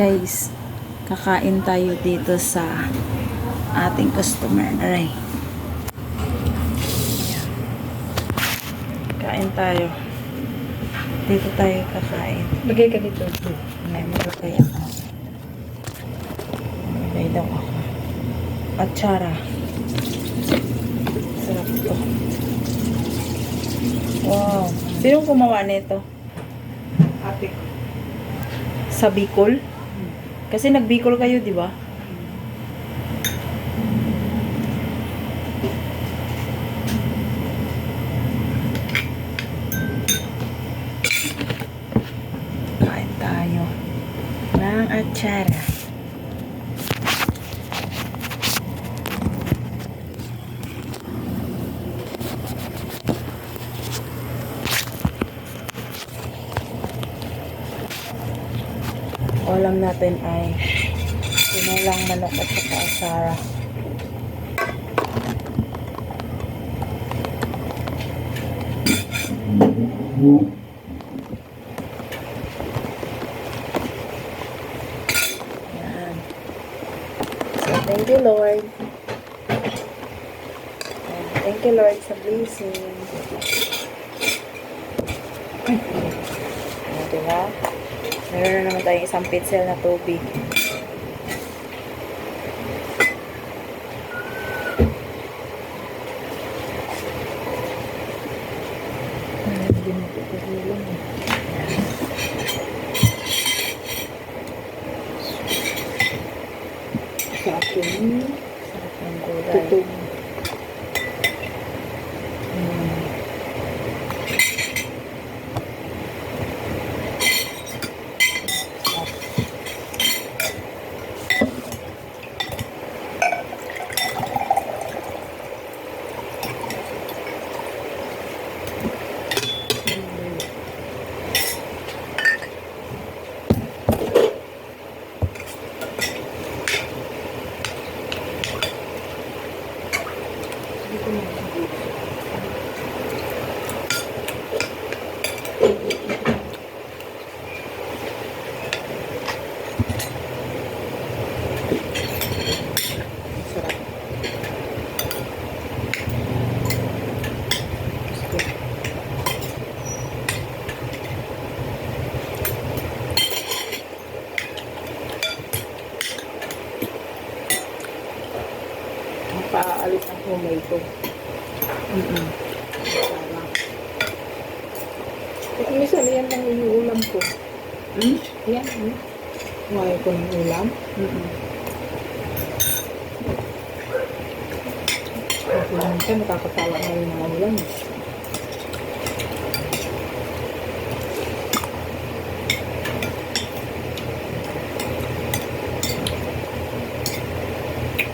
Guys, kakain tayo dito sa ating customer. Aray. Kain tayo. Dito tayo kakain. Lagay ka dito. Ay, maglagay ako. Maglagay daw ako. Atsara. Sarap to. Wow. Sino gumawa nito? Ate. Sa Bicol? Kasi nag-Bicol kayo, di ba? Kain tayo ng atsara. Ulam natin ay pinulang manok at saka asara. Yan. So, thank you, Lord. Yan. Thank you, Lord, sa blessing. Ano, diba? Meron na naman tayong isang pitzel na tubig. Hindi mo ito yan lang yung ulam ko. Mm? Yan, hmm? Kumain ko ng ulam. Mm-mm. Kasi minsan nakakatawa na yung mga ulam.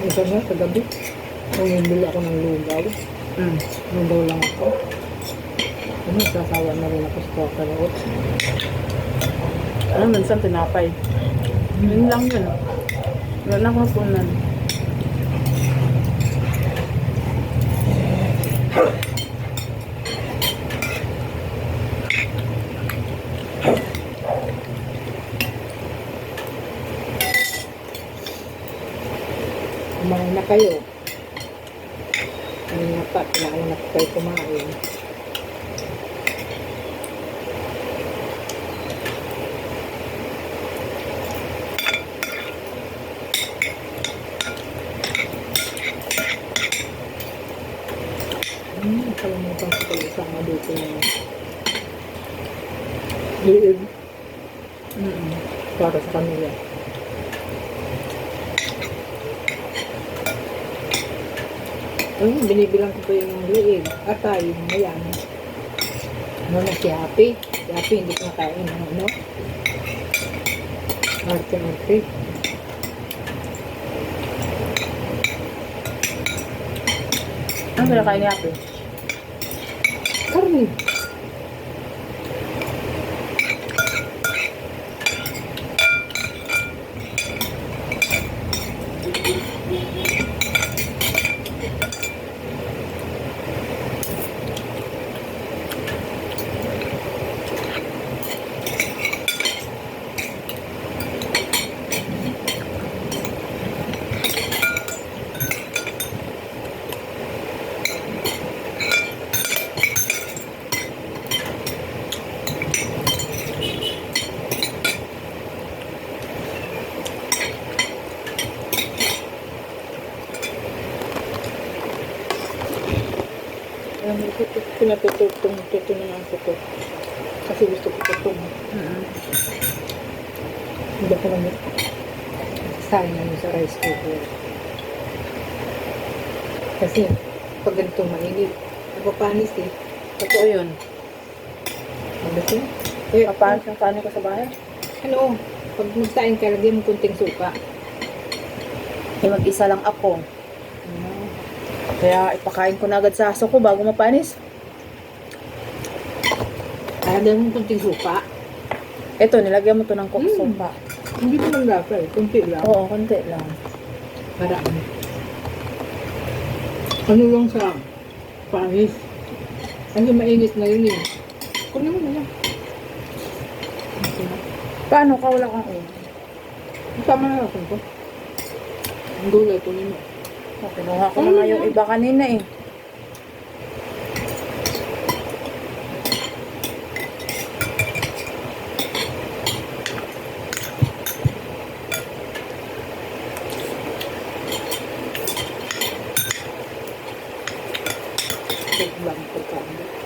Minsan nga sa gabi, bumibili ako ng lugaw. Mm. Lugaw lang ako. Ano, sasawa na rin ako sa kakalaot. Ano, minsan tinapay. Yun lang yun. Wala na akong hapunan. Kumain na kayo. Ko pala isama dito yung liig Mm-mm. para sa binibilang ko yung liig. Atay, mayan. Ano si Happy? Si Happy, hindi ko ng ano. Arte-arte. Ano? Carmen. Ano, tutok. Pinatututong tutunan ko to. Kasi gusto ko tutong. Mm. Hindi ko lang sayang naman sa rice cooker. Kasi pag ganito mainit, napapanis eh. Totoo yun. Ano ko? Eh, Paano yung kanin ko sa bahay? ano, pag magsaing ka, lagyan mo kunting suka. Eh, mag-isa lang ako. Ano, Kaya ipakain ko na agad sa aso ko bago mapanis. lagyan mo kunting suka. Ito, nilagyan mo to ng Mm. kuksumpa. Hindi mo lang lasa eh, kunti lang. Oo, konti lang. Para ano. Ano lang sa panis. Kasi mainit na yun eh. Kunin mo na. Paano ka wala kang ulo? Tama na ako ko. Ang gulay, kunin mo. Oh, kinuha ko na yung iba kanina eh. Lang ko.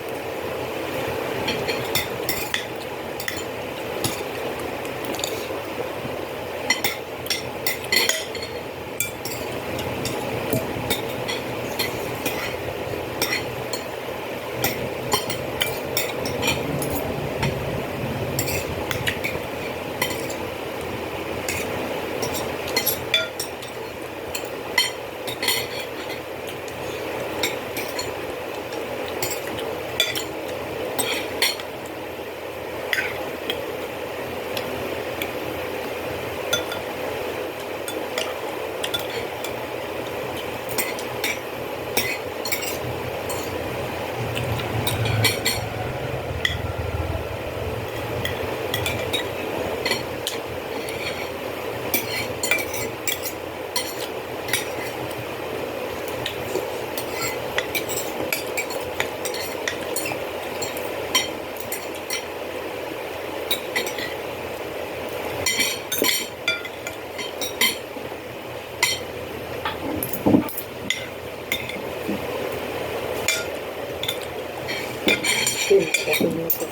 Okay, kunin ko.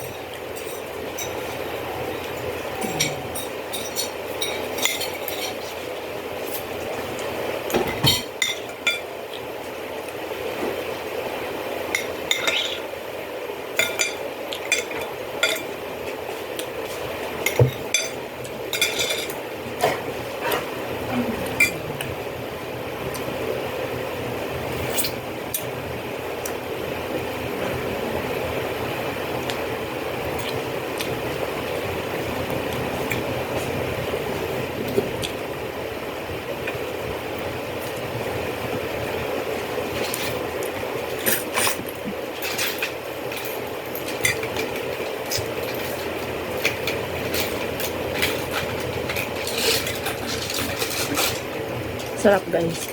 Sarap guys.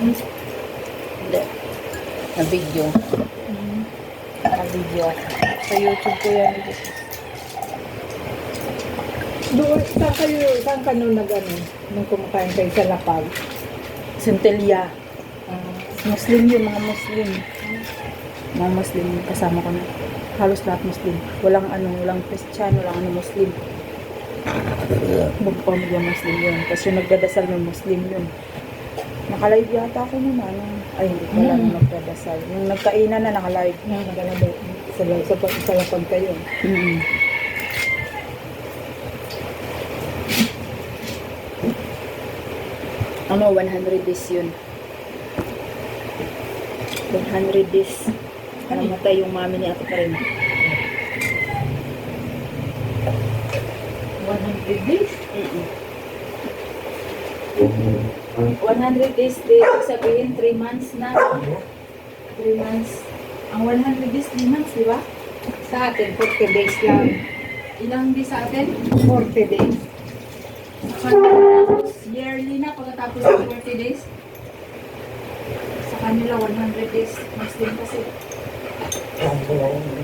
Hindi. Na video. Na video. Sa YouTube ko yan. Doon, saan kayo, saan ka nung nag ano, nung kumakain kayo sa lapag? Centelia. Ah, Muslim yun, mga Muslim. Mga Muslim, kasama ko na. Halos lahat Muslim. Walang ano, walang Christian, walang ano Muslim. Magpamilya Muslim yun. Yung nagdadasal ng Muslim yun. Nakalive yata ako nun, ano. Ay, hindi pala Mm. nagdadasal. Yung nagkainan na nakalive. na nagalabay sa, sa, sa, sa lapag kayo. Mm-hmm. Ano, 100 days yun. 100 days. Namatay yung mami ni Ate Karen. 100 days? Mm-mm. 100 days din, ibig sabihin 3 months na. 3 months. Ang 100 days, 3 months, di ba? Sa atin, 40 days lang. Ilang days sa atin? 40 days. Tapos yearly na pagkatapos ng 40 days. Sa kanila 100 days. Mas din kasi. Papalit